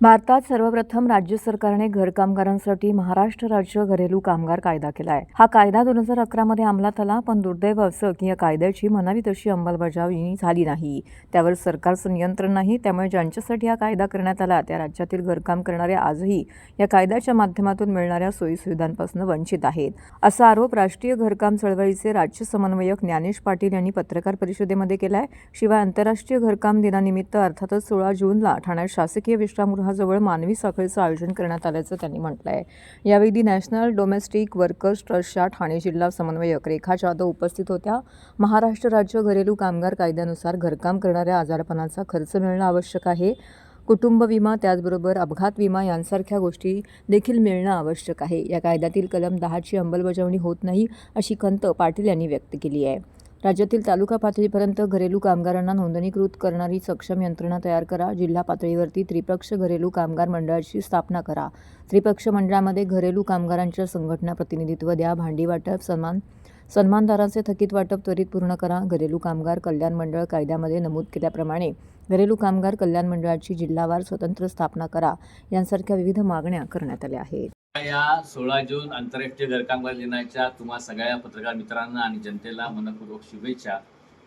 भारतात सर्वप्रथम राज्य सरकारने घरकामगारांसाठी महाराष्ट्र राज्य घरेलू कामगार कायदा केला आहे हा कायदा दोन हजार अकरामध्ये अंमलात आला पण दुर्दैव असं की या कायद्याची म्हणावी तशी अंमलबजावणी झाली नाही. त्यावर सरकारचं नियंत्रण नाही त्यामुळे ज्यांच्यासाठी हा कायदा करण्यात आला त्या राज्यातील घरकाम करणारे आजही या कायद्याच्या माध्यमातून मिळणाऱ्या सोयीसुविधांपासून वंचित आहेत. असा आरोप राष्ट्रीय घरकाम चळवळीचे राज्य समन्वयक ज्ञानेश पाटील यांनी पत्रकार परिषदेमध्ये केला आहे शिवाय आंतरराष्ट्रीय घरकाम दिनानिमित्त अर्थातच सोळा जूनला ठाण्यात शासकीय विश्रामगृहाजवळ मानवी साखळीचं आयोजन करण्यात आल्याचं त्यांनी म्हटलं आहे यावेळी नॅशनल डोमेस्टिक वर्कर्स ट्रस्टच्या ठाणे जिल्हा समन्वयक रेखा जाधव उपस्थित होत्या. महाराष्ट्र राज्य घरेलू कामगार कायद्यानुसार घरकाम करणाऱ्या आजारपणाचा खर्च मिळणं आवश्यक आहे. कुटुंब विमा त्याचबरोबर अपघात विमा यांसारख्या गोष्टी देखील मिळणं आवश्यक आहे. या कायद्यातील कलम दहाची अंमलबजावणी होत नाही अशी खंत पाटील यांनी व्यक्त केली आहे. राज्यातील तालुका पातळीपर्यंत घरेलू कामगारांना नोंदणीकृत करणारी सक्षम यंत्रणा तयार करा. जिल्हा पातळीवरती त्रिपक्ष घरेलू कामगार मंडळाची स्थापना करा. त्रिपक्ष मंडळामध्ये घरेलू कामगारांच्या संघटना प्रतिनिधित्व द्या. भांडी वाटप सन्मान सन्मानदारांचे थकीत वाटप त्वरित पूर्ण करा. घरेलू कामगार कल्याण मंडळ कायद्यामध्ये नमूद केल्याप्रमाणे घरेलू कामगार कल्याण मंडळाची जिल्हावार स्वतंत्र स्थापना करा. यांसारख्या विविध मागण्या करण्यात आल्या आहेत. या सोळा जून आंतरराष्ट्रीय घरकामगार दिनाच्या तुम्हा सगळ्या पत्रकार मित्रांना आणि जनतेला मनपूर्वक शुभेच्छा.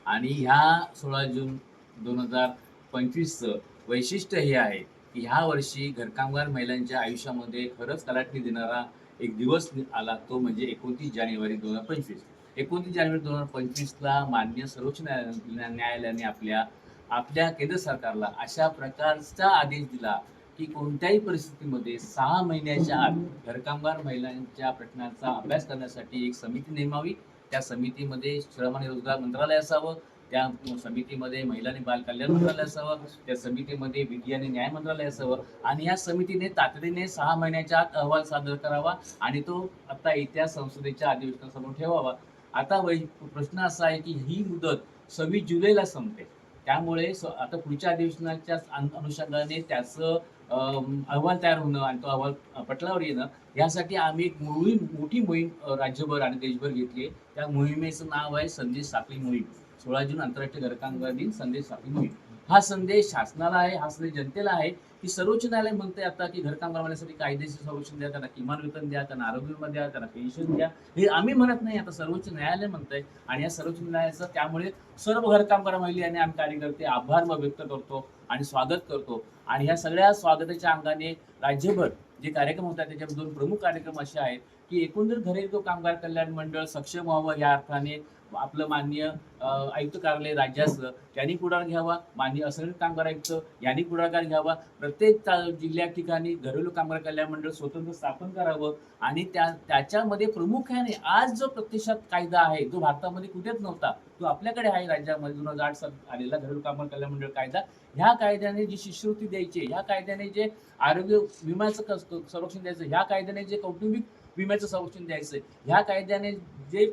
आणि ह्या सोळा जून दोन हजार पंचवीसचं वैशिष्ट्य हे आहे की ह्या वर्षी घरकामगार महिलांच्या आयुष्यामध्ये खरंच कलाटणी देणारा एक दिवस आला तो म्हणजे एकोणतीस जानेवारी दोन हजार पंचवीस. एकोणतीस जानेवारी दोन हजार पंचवीसला मान्य सर्वोच्च न्यायालयाने आपल्या आपल्या केंद्र सरकारला अशा प्रकारचा आदेश दिला की कोणत्याही परिस्थितीमध्ये सहा महिन्याच्या आत घरकामगार महिलांच्या प्रश्नांचा अभ्यास करण्यासाठी एक समिती नेमावी. त्या समितीमध्ये श्रम आणि रोजगार मंत्रालय असावं त्या समितीमध्ये महिला आणि बाल कल्याण मंत्रालय असावं त्या समितीमध्ये विधी आणि न्याय मंत्रालय असावं आणि या समितीने तातडीने सहा महिन्याच्या आत अहवाल सादर करावा आणि तो आता येत्या संसदेच्या अधिवेशनासमोर ठेवावा. आता वै प्रश्न असा आहे की ही मुदत सव्वीस जुलैला संपते. त्यामुळे आता पुढच्या अधिवेशनाच्या अनुषंगाने त्याचं अहवाल तयार होणं आणि तो अहवाल पटलावर येणं यासाठी आम्ही एक मोहीम मोठी मोहीम राज्यभर आणि देशभर घेतली त्या मोहिमेचं नाव आहे संदेश साखळी मोहीम. सोळा जून आंतरराष्ट्रीय घरकामगार दिन संदेश साखळी मोहीम. हा संदेश शासनाला आहे हा संदेश जनतेला आहे. की सर्वोच्च न्यायालय म्हणते आता की घरकाम करण्यासाठी कायदेशीर संरक्षण द्या त्यांना किमान वेतन द्या त्यांना आरोग्य विमा द्या त्यांना पेन्शन द्या. हे आम्ही म्हणत नाही आता सर्वोच्च न्यायालय म्हणतंय. आणि या सर्वोच्च न्यायालयाचं त्यामुळे सर्व घरकाम महिला आणि आम्ही कार्यकर्ते आभार व्यक्त करतो आणि स्वागत करतो. आणि ह्या सगळ्या स्वागताच्या अंगाने राज्यभर जे कार्यक्रम होतात त्याच्यामध्ये दोन प्रमुख कार्यक्रम असे आहेत की एकंदर घरेलू कामगार कल्याण मंडळ सक्षम व्हावं या अर्थाने आपलं मान्य आयुक्त कार्यालय राज्याचं त्यांनी पुढाकार घ्यावा मान्य असंघटित कामगार आयुक्त यांनी पुढाकार घ्यावा. प्रत्येक जिल्ह्या ठिकाणी घरेलू कामगार कल्याण मंडळ स्वतंत्र स्थापन करावं आणि त्या त्याच्यामध्ये प्रामुख्याने आज जो प्रत्यक्षात कायदा आहे जो भारतामध्ये कुठेच नव्हता तो आपल्याकडे आहे राज्यामध्ये. दोन हजार आठ सात आलेला घरेलू कामगार कल्याण मंडळ कायदा. ह्या कायद्याने जी शिष्यवृत्ती द्यायची ह्या कायद्याने जे आरोग्य विम्याचं संरक्षण द्यायचं ह्या कायद्याने जे कौटुंबिक विम्याचं संरक्षण द्यायचं ह्या कायद्याने जे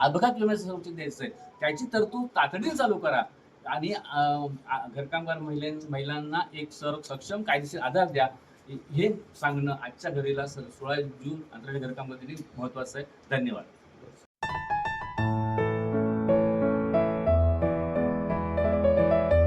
अपघात विम्याचं संरक्षण द्यायचंय त्याची तरतूद तातडीने चालू करा. आणि घरकामगार महिलां महिलांना एक सर सक्षम कायदेशीर आधार द्या. हे सांगणं आजच्या घडीला सोळा जून आंतरराष्ट्रीय घरकामगार दिन महत्वाचं आहे. धन्यवाद.